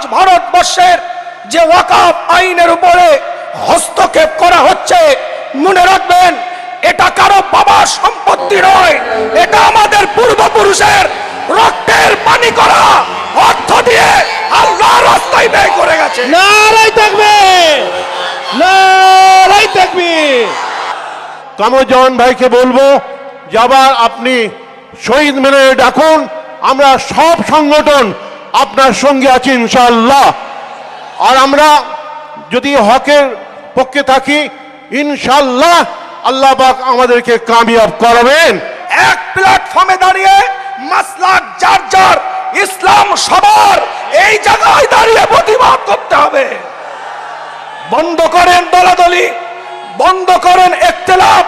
আজ ভারতবর্ষের যে ওয়াকাফ আইনের উপরে হস্তক্ষেপ করা হচ্ছে মনে রাখবেন এটা কারও বাবার সম্পত্তি নয় এটা আমাদের পূর্বপুরুষের রক্তের পানি করা অর্থ দিয়ে আল্লাহ রাস্তায় ব্যয় করে গেছে। নারাই থাকবে নারাই থাকবে। কামরুজ্জামান ভাইকে বলব যে আবার আপনি শহীদ মেনে ডাকুন আমরা সব সংগঠন আপনার সঙ্গে আছি ইনশাআল্লাহ। আর আমরা যদি হকের পক্ষে থাকি, ইনশাআল্লাহ আল্লাহ পাক আমাদেরকে কামিয়াব করাবেন। এক প্ল্যাটফর্মে দাঁড়িয়ে মাসলাক যার যার, ইসলাম সবার, এই জায়গায় দাঁড়িয়ে প্রতিবাদ করতে হবে। বন্ধ করেন দলাদলি, বন্ধ করেন একতেলাপ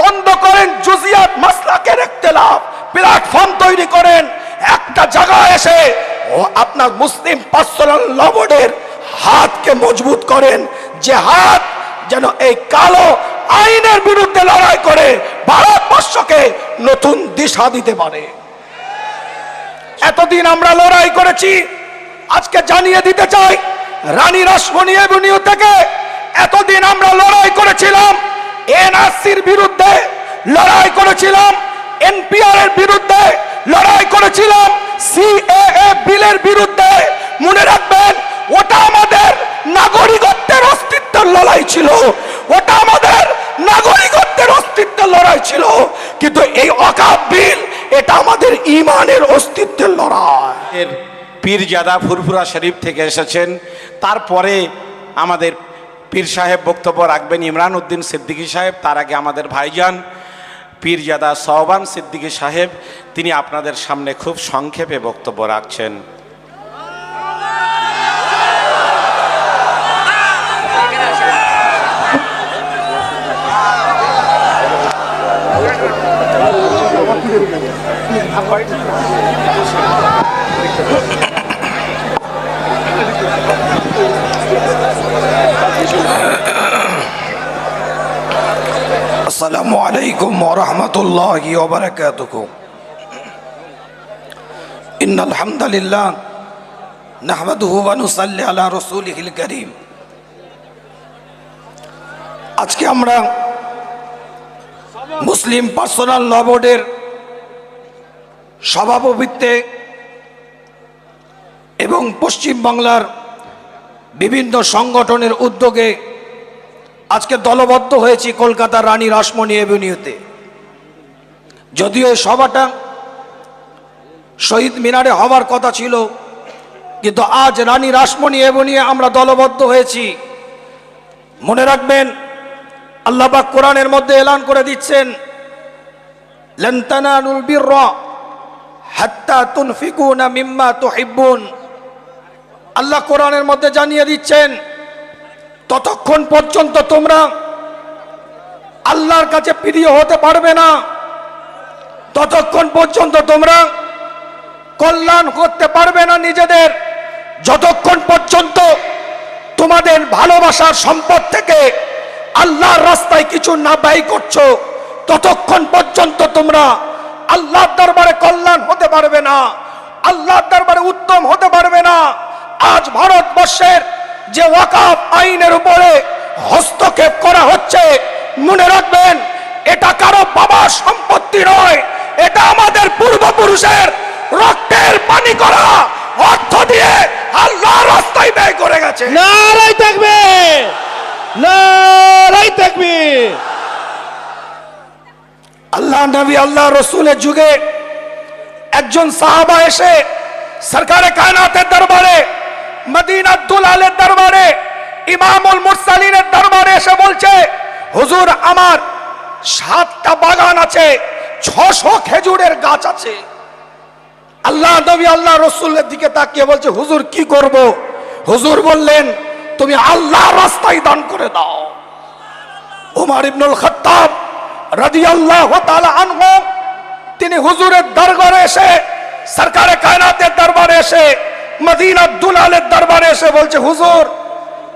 বন্ধ করেন জুজিয়াত মাসলাকের একতেলাপ প্ল্যাটফর্ম তৈরি করেন, একটা জায়গায় এসে আপনার মুসলিম পার্সোনাল লবডের হাতকে মজবুত করেন যে হাত যেন এই কালো আইনের বিরুদ্ধে লড়াই করে ভারতবর্ষকে নতুন দিশা দিতে পারে। এতদিন আমরা লড়াই করেছি, আজকে জানিয়ে দিতে চাই, রানী রাসমণি এভিনিউ থেকে এতদিন আমরা লড়াই করেছিলাম, এনআরসির বিরুদ্ধে লড়াই করেছিলাম এনপিআর এর বিরুদ্ধে লড়াই করেছিলাম সিএএ বিলের বিরুদ্ধে মনে রাখবেন, ওটা আমাদের নাগরিকত্বের অস্তিত্বের লড়াই ছিল। ওটা আমাদের নাগরিকত্বের অস্তিত্বের লড়াই ছিল। কিন্তু এই অকাপ বিল, এটা আমাদের ইমানের অস্তিত্বের লড়াই। এর পীরজাদা ফুরফুরা শরীফ থেকে এসেছেন। তারপরে আমাদের পীর সাহেব বক্তব্য রাখবেন ইমরান উদ্দিন সিদ্দিকী সাহেব, তার আগে আমাদের ভাইজান। পীরজাদা সওবান সিদ্দিকী সাহেব তিনি আপনাদের সামনে খুব সংক্ষেপে বক্তব্য রাখছেন। আসসালামু আলাইকুম ওরহমতুল্লাহ ওবরাকাতুহ ইন আলহামদুলিল্লাহ নাহমাদুহু ওয়া নুসাল্লি আলা রাসূলিহিল কারীম। আজকে আমরা মুসলিম পার্সোনাল ল বোর্ডের সভাপতিত্বে এবং পশ্চিম বাংলার বিভিন্ন সংগঠনের উদ্যোগে আজকে দলবদ্ধ হয়েছি কলকাতার রানী রাসমণি এভিনিউতে। যদিও এই সভাটা শহীদ মিনারে হওয়ার কথা ছিল, কিন্তু আজ রানী রাসমণি এভিনিউ আমরা দলবদ্ধ হয়েছি। মনে রাখবেন আল্লাহবাক কোরআনের মধ্যে এলান করে দিচ্ছেন, লেন্তানানুল বীর হাত্তা তুনফিকুনা মিম্মা তুহিব্বুন। আল্লাহ কোরআনের মধ্যে জানিয়ে দিচ্ছেন ততক্ষণ পর্যন্ত তোমরা আল্লাহর কাছে প্রিয় হতে পারবে না। ততক্ষণ পর্যন্ত তোমরা কল্যাণ করতে পারবে না নিজেদের। যতক্ষণ পর্যন্ত তোমাদের ভালোবাসার সম্পদ থেকে আল্লাহর রাস্তায় কিছু না ব্যয় করছ, ততক্ষণ পর্যন্ত তোমরা আল্লাহর দরবারে কল্যাণ হতে পারবে না। আল্লাহর দরবারে উত্তম হতে পারবে না। আজ ভারতবর্ষের যে ওয়াকাফ আইনের উপরে হস্তক্ষেপ করা হচ্ছে মনে রাখবেন এটা কারও বাবার সম্পত্তি নয় এটা আমাদের পূর্বপুরুষের রক্তের পানি করা অর্থ দিয়ে আল্লাহ রাস্তায় ব্যয় করে গেছে। নারাই থাকবে নারাই থাকবে। আল্লাহ নবী আল্লাহ রসুলের যুগে একজন সাহাবা এসে সরকারে কায়নাতের দরবারে মদিনা দুলালের দরবারে, ইমামুল মুরসালিনের দরবারে এসে বলছে, হুজুর, আমার সাতটা বাগান আছে, ছশো খেজুরের গাছ আছে। আল্লাহ নবী, আল্লাহ রসুলের দিকে তাকিয়ে বলছে, হুজুর, কি করব? হুজুর বললেন, তুমি আল্লাহ রাস্তায় দান করে দাও। উমার ইবনুল খত্তাব তাআলা আনহু, তিনি হুজুরের দরবারে এসে, সরকারে কায়নাতের দরবারে এসে মদিনা আলের দরবারে এসে বলছে, হুজুর,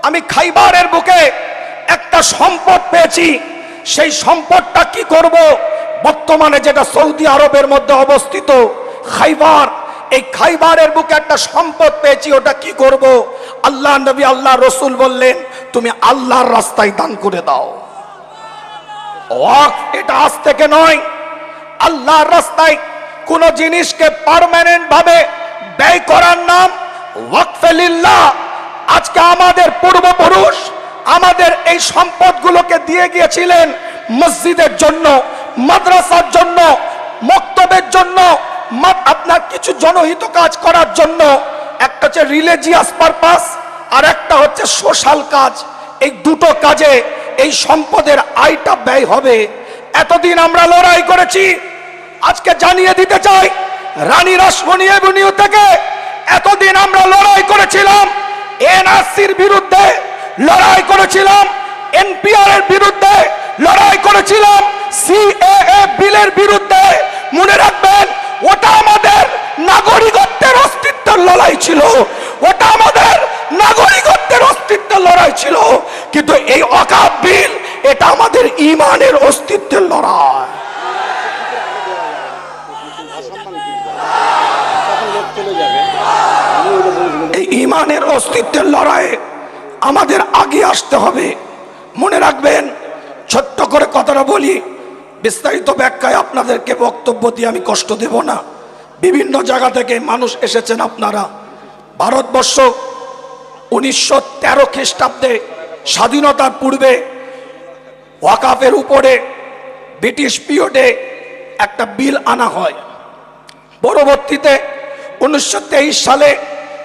আমি খাইবারের বুকে একটা সম্পদ পেয়েছি। সেই সম্পদটা কি করব? বর্তমানে যেটা সৌদি আরবের মধ্যে অবস্থিত, খাইবার, এই খাইবারের বুকে একটা সম্পদ পেয়েছি, ওটা কি করব? আল্লাহ নবী, আল্লাহ রসুল বললেন, তুমি আল্লাহর রাস্তায় দান করে দাও। এটা আজ থেকে নয়। আল্লাহর রাস্তায় কোন জিনিসকে পার্মানেন্ট ভাবে ব্যয় করার নাম ওয়াকফেলিল্লাহ। আজকে আমাদের পূর্বপুরুষ আমাদের এই সম্পদগুলোকে দিয়ে গিয়েছিলেন মসজিদের জন্য, মাদ্রাসার জন্য, মক্তবের জন্য আপনার কিছু জনহিত কাজ করার জন্য। একটা হচ্ছে রিলিজিয়াস পারপাস আর একটা হচ্ছে সোশ্যাল কাজ। এই দুটো কাজে এই সম্পদের আয়টা ব্যয় হবে। এতদিন আমরা লড়াই করেছি। আজকে জানিয়ে দিতে চাই রানী রাসমণি এভিনিউ থেকে এতদিন আমরা লড়াই করেছিলাম, এনআরসির বিরুদ্ধে লড়াই করেছিলাম এনপিআর এর বিরুদ্ধে লড়াই করেছিলাম, সিএএ বিলের বিরুদ্ধে। মনে রাখবেন, ওটা আমাদের নাগরিকত্বের অস্তিত্বের লড়াই ছিল। ওটা আমাদের নাগরিকত্বের অস্তিত্বের লড়াই ছিল। কিন্তু এই অকাপ বিল, এটা আমাদের ইমানের অস্তিত্বের লড়াই এই ইমানের অস্তিত্বের লড়াইয়ে আমাদের আগে আসতে হবে। মনে রাখবেন, ছোট্ট করে কথাটা বলি, বিস্তারিত ব্যাখ্যায় আপনাদেরকে বক্তব্য দিয়ে আমি কষ্ট দেব না। বিভিন্ন জায়গা থেকে মানুষ এসেছেন আপনারা। ভারতবর্ষ উনিশশো তেরো খ্রিস্টাব্দে স্বাধীনতার পূর্বে ওয়াকাফের উপরে ব্রিটিশ পিরিয়ডে একটা বিল আনা হয়। পরবর্তীতে উনিশশো তেইশ সালে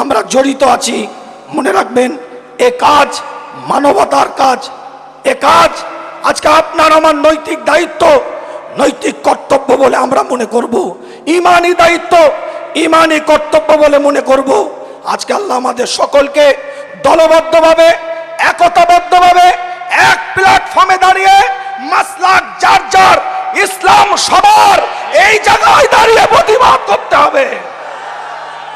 আমরা জড়িত আছি, মনে রাখবেন, এ কাজ মানবতার কাজ, এ কাজ আজকে আপনার আমার নৈতিক দায়িত্ব, নৈতিক কর্তব্য বলে আমরা মনে করব। ইমানি দায়িত্ব ইমানি কর্তব্য বলে মনে করব। আজকে আল্লাহ আমাদের সকলকে দলবদ্ধভাবে, একতাবদ্ধভাবে এক প্ল্যাটফর্মে দাঁড়িয়ে মাসলাক, যার যার ইসলাম সবার এই জায়গায় দাঁড়িয়ে প্রতিবাদ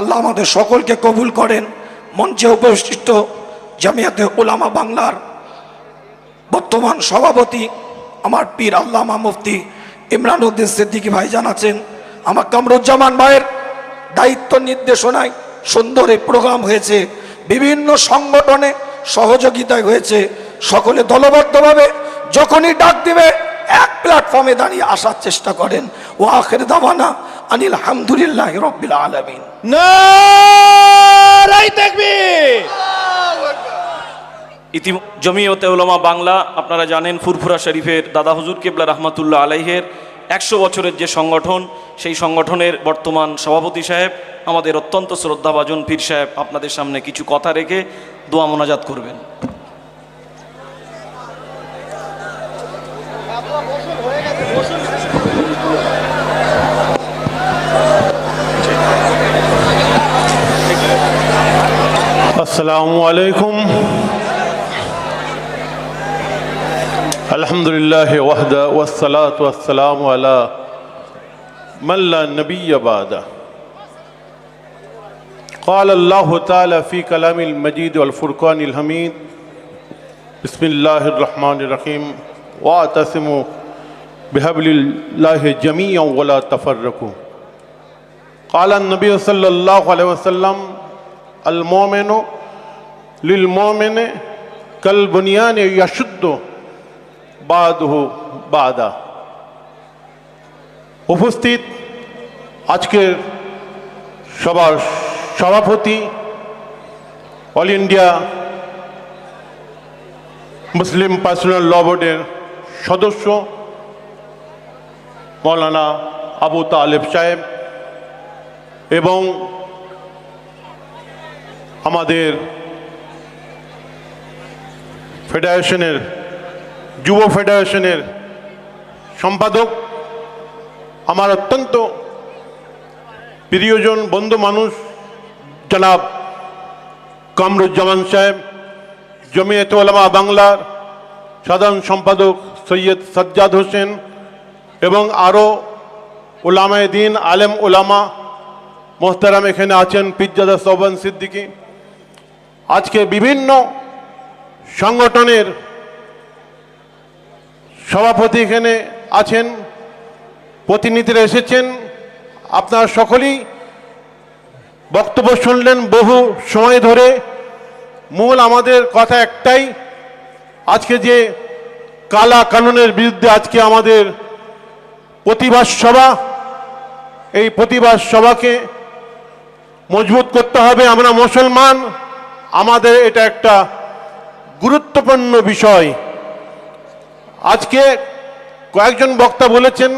আল্লাহ আমাদের সকলকে কবুল করেন। মঞ্চে উপস্থিত জামিয়াতে ওলামা বাংলার বর্তমান সভাপতি, আমার পীর আল্লামা মুফতি ইমরান উদ্দিন সিদ্দিকী ভাই জানাচ্ছেন, আমার কামরুজ্জামান ভাইয়ের দায়িত্ব নির্দেশনায় সুন্দর এই প্রোগ্রাম হয়েছে। বিভিন্ন সংগঠনে সহযোগিতায় হয়েছে। সকলে দলবদ্ধভাবে যখনই ডাক দিবে, এক প্ল্যাটফর্মে দাঁড়িয়ে আসার চেষ্টা করেন। ও আখের দাওয়ানা আনিল হামদুলিল্লাহ রব্বিল আলমিন। ইতি জমিয়তে উলামা বাংলা, আপনারা জানেন ফুরফুরা শরীফের দাদা হুজুর কেবলা রহমাতুল্লাহ আলাইহের একশো বছরের যে সংগঠন, সেই সংগঠনের বর্তমান সভাপতি সাহেব, আমাদের অত্যন্ত শ্রদ্ধাভাজন পীর সাহেব আপনাদের সামনে কিছু কথা রেখে দোয়া মোনাজাত করবেন। السلام عليكم. الحمد لله وحده والصلاة والسلام على من لا نبي بعده. قال الله تعالى في كلام المجيد والفرقان الحميد بسم الله الرحمن الرحيم. واعتصموا بحبل الله جميعا ولا تفرقوا. قال النبي صلى الله عليه وسلم المؤمن লিল মোমেনে কাল বুনিয়ানে ইয়াশুদ্ধ বাদহ বাদা উপস্থিত আজকের সবার সভাপতি, all India Muslim personal law বোর্ডের সদস্য, মৌলানা আবু তালেব সাহেব এবং আমাদের ফেডারেশনের, যুব ফেডারেশনের সম্পাদক, আমার অত্যন্ত প্রিয়জন বন্ধু মানুষ, জনাব কামরুজ্জামান সাহেব, জমিয়ত ওলামা বাংলার সাধারণ সম্পাদক সৈয়দ সাজ্জাদ হোসেন এবং আরও ওলামায় দিন, আলেম ওলামা মোহতারাম এখানে আছেন, পিজ্জাদা সোবান সিদ্দিকী। আজকে বিভিন্ন সংগঠনের সভাপতি এখানে আছেন, প্রতিনিধিরা এসেছেন। আপনারা সকলেই বক্তব্য শুনলেন বহু সময় ধরে। মূল আমাদের কথা একটাই, আজকে যে কালা কানুনের বিরুদ্ধে আজকে আমাদের প্রতিবাদ সভা, এই প্রতিবাদ সভাকে মজবুত করতে হবে। আমরা মুসলমান, আমাদের এটা একটা গুরুত্বপূর্ণ বিষয়। আজকে কয়েকজন বক্তা বলেছেন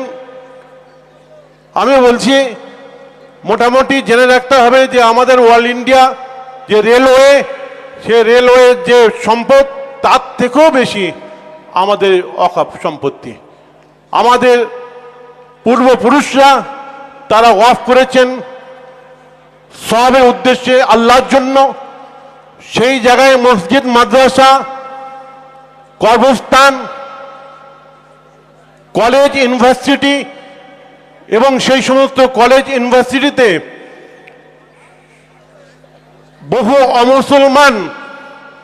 আমি বলছি, মোটামুটি জেনে রাখতে হবে যে আমাদের অল ইন্ডিয়া যে রেলওয়ে, সে রেলওয়ের যে সম্পদ, তার থেকেও বেশি আমাদের অকাপ সম্পত্তি। আমাদের পূর্বপুরুষরা তারা ওয়াফ করেছেন। সবের উদ্দেশ্যে আল্লাহর জন্য সেই জায়গায় মসজিদ, মাদ্রাসা কর্মস্থান কলেজ, ইউনিভার্সিটি এবং সেই সমস্ত কলেজ, ইউনিভার্সিটিতে বহু অমুসলমান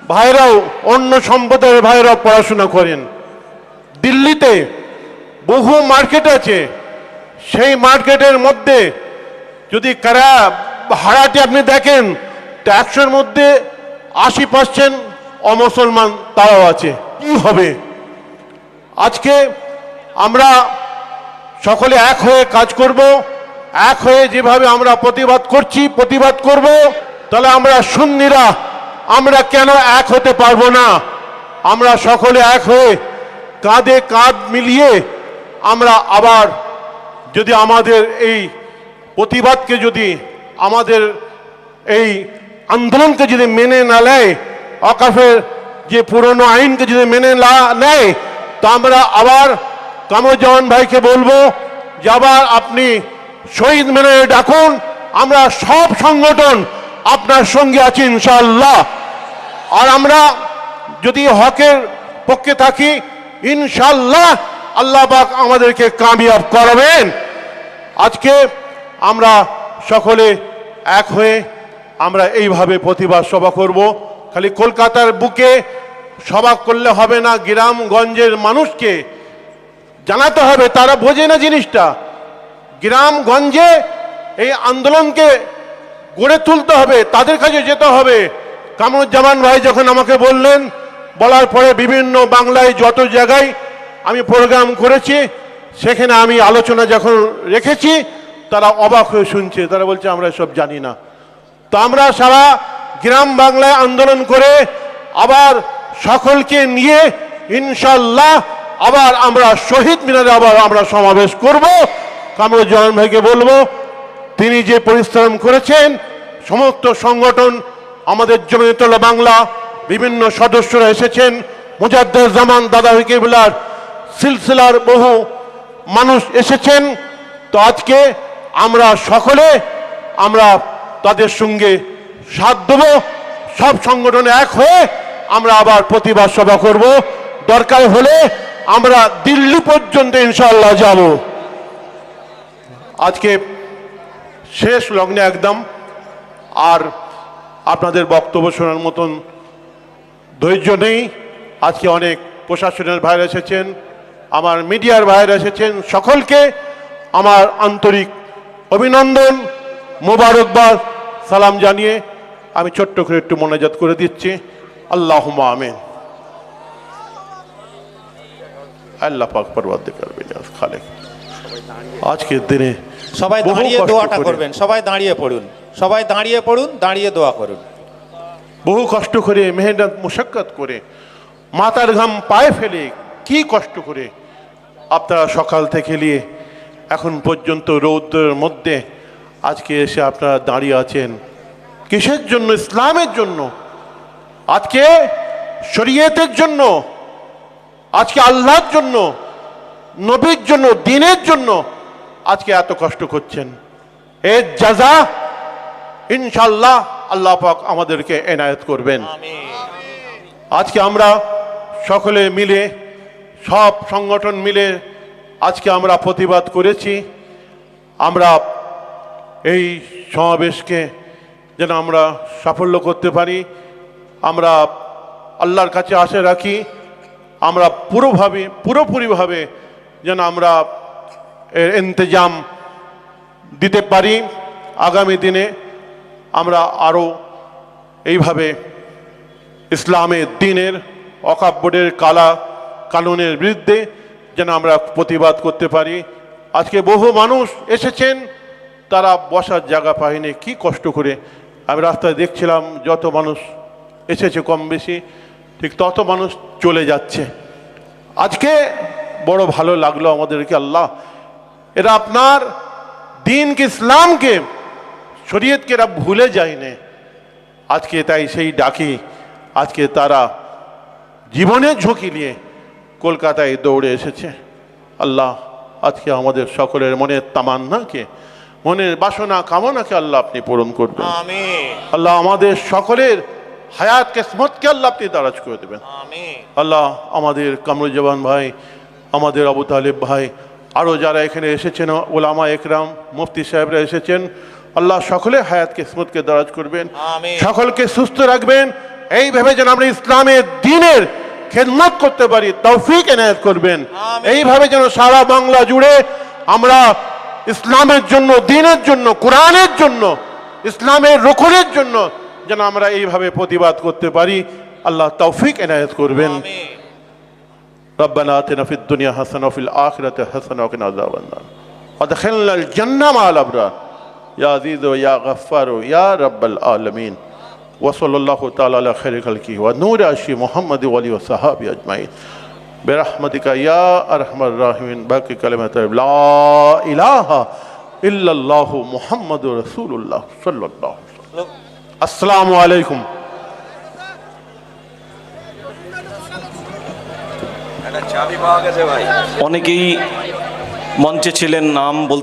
ভাইরাও, অন্য সম্প্রদায়ের ভাইরাও পড়াশোনা করেন। দিল্লিতে বহু মার্কেট আছে। সেই মার্কেটের মধ্যে যদি কারা ভাড়াটি আপনি দেখেন, তো একশোর মধ্যে আশি পার্সেন্ট অমুসলমান তারাও আছে। কি হবে? আজকে আমরা সকলে এক হয়ে কাজ করব, এক হয়ে যেভাবে আমরা প্রতিবাদ করছি, প্রতিবাদ করব, তাহলে আমরা সুন্নিরা, আমরা কেন এক হতে পারব না? আমরা সকলে এক হয়ে কাঁধে কাঁধ মিলিয়ে আমরা আবার যদি আমাদের এই প্রতিবাদকে যদি আমাদের এই আন্দোলনকে যদি মেনে না নেয়, অকাফের যে পুরনো আইনকে যদি মেনে না নেয়, তো আমরা আবার কামরুজ্জামান ভাইকে বলব যে আবার আপনি শহীদ মেনে ডাকুন, আমরা সব সংগঠন আপনার সঙ্গে আছি ইনশাল্লাহ আর আমরা যদি হকের পক্ষে থাকি ইনশাল্লাহ আল্লাহ পাক আমাদেরকে কামিয়াব করাবেন। আজকে আমরা সকলে এক হয়ে আমরা এইভাবে প্রতিবাদ সভা করব। খালি কলকাতার বুকে সভা করলে হবে না, গ্রামগঞ্জের মানুষকে জানাতে হবে, তারা বোঝে না জিনিসটা। গ্রামগঞ্জে এই আন্দোলনকে গড়ে তুলতে হবে, তাদের কাছে যেতে হবে। কামরুজ্জামান ভাই যখন আমাকে বললেন, বলার পরে বিভিন্ন বাংলায় যত জায়গায় আমি প্রোগ্রাম করেছি, সেখানে আমি আলোচনা যখন রেখেছি, তারা অবাক হয়ে শুনছে, তারা বলছে, আমরা সব জানি না। তো আমরা সারা গ্রাম বাংলায় আন্দোলন করে আবার সকলকে নিয়ে ইনশাল্লাহ আবার আমরা শহীদ মিনারে আবার আমরা সমাবেশ করব। কামরুজ্জামান ভাইকে বলব, তিনি যে পরিশ্রম করেছেন, সমস্ত সংগঠন, আমাদের জমিয়তুল্লাহ বাংলা, বিভিন্ন সদস্যরা এসেছেন মুজাদ্দের জামান, দাদা কেবলার সিলসিলার বহু মানুষ এসেছেন। তো আজকে আমরা সকলে, আমরা তাদের সঙ্গে সাথ দেব। সব সংগঠনে এক হয়ে আমরা আবার প্রতিবাদ সভা করব। দরকার হলে আমরা দিল্লি পর্যন্ত ইনশাল্লাহ যাব। আজকে শেষ লগ্নে একদম। আর আপনাদের বক্তব্য শোনার মতন ধৈর্য নেই। আজকে অনেক প্রশাসনের ভাইরা এসেছেন, আমার মিডিয়ার ভাইরা এসেছেন, সকলকে আমার আন্তরিক অভিনন্দন। মোবারকবাদ সালাম জানিয়ে আমি ছোট্ট করে একটু মনোজাত করে দিচ্ছি। আল্লাহ আমিন। আল্লাহ পাক পরবাদ করবে খালেক। আজকের দিনে সবাই দাঁড়িয়ে দোয়াটা করবেন সবাই দাঁড়িয়ে পড়ুন সবাই দাঁড়িয়ে পড়ুন দাঁড়িয়ে দোয়া করুন। বহু কষ্ট করে মেহনত মুশক্কত করে মাতার ঘাম পায়ে ফেলে কি কষ্ট করে আপনারা সকাল থেকে নিয়ে এখন পর্যন্ত রৌদ্রের মধ্যে আজকে এসে আপনারা দাঁড়িয়ে আছেন। কিসের জন্য? ইসলামের জন্য। আজকে শরীয়তের জন্য। আজকে আল্লাহর জন্য। নবীর জন্য, দিনের জন্য আজকে এত কষ্ট করছেন। এর যাজা ইনশাল্লাহ আল্লাহ পাক আমাদেরকে এনায়েত করবেন। আজকে আমরা সকলে মিলে, সব সংগঠন মিলে আজকে আমরা প্রতিবাদ করেছি। আমরা এই সমাবেশকে যেন আমরা সাফল্য করতে পারি, আমরা আল্লাহর কাছে আশা রাখি, আমরা পুরোভাবে, পুরোপুরিভাবে যেন আমরা এর ইন্তজাম দিতে পারি। আগামী দিনে আমরা আরও এইভাবে ইসলামের দিনের অকাপ বোর্ডের কালা কানুনের বিরুদ্ধে যেন আমরা প্রতিবাদ করতে পারি। আজকে বহু মানুষ এসেছেন তারা বসার জায়গা পায়নি, কি কষ্ট করে। আমি রাস্তায় দেখছিলাম যত মানুষ এসেছে কম বেশি, ঠিক তত মানুষ চলে যাচ্ছে। আজকে বড় ভালো লাগল আমাদেরকে, আল্লাহ। এরা আপনার দিনকে, ইসলামকে, শরীয়তকে এরা ভুলে যায়নি। আজকে তাই সেই ডাকি, আজকে তারা জীবনের ঝুঁকি নিয়ে কলকাতায় দৌড়ে এসেছে। আল্লাহ, আজকে আমাদের সকলের মনের তামান্নাকে মনের বাসনা কামনাকে আল্লাহ আপনি পূরণ করবেন। আল্লাহ আমাদের সকলের হায়াত কেসমতকে আল্লাহ আপনি দারাজ করে দেবেন। আল্লাহ আমাদের কামরুজ্জামান ভাই আমাদের আবু তালেব ভাই আরও যারা এখানে এসেছেন ওলামা একরাম মুফতি সাহেবরা এসেছেন আল্লাহ সকলে হায়াত কিসমতকে দারাজ করবেন। সকলকে সুস্থ রাখবেন। এইভাবে যেন আমরা ইসলামের দিনের খেদমত করতে পারি তৌফিক এনায়ত করবেন। এইভাবে যেন সারা বাংলা জুড়ে আমরা ইসলামের জন্য দিনের জন্য কোরআনের জন্য ইসলামের রক্ষণের জন্য যেন আমরা এইভাবে প্রতিবাদ করতে পারি আল্লাহ তৌফিক এনায়ত করবেন ربنا آتنا في الدنيا حسنة وفي الآخرة حسنة وقنا عذاب النار وادخلنا الجنة مع الأبرار يا عزيز ويا غفار يا رب العالمين وصلى الله تعالى على خير خلقه ونور عشي محمد وعلي وصحابه أجمعين বেরাহমতিকা ইয়া আরহামার রাহিমিন বাকি কালেমাত লা ইলাহা ইল্লাল্লাহু মুহাম্মাদুর রাসূলুল্লাহ সাল্লাল্লাহু আসসালামু আলাইকুম অনেকেই মঞ্চে ছিলেন নাম বলতে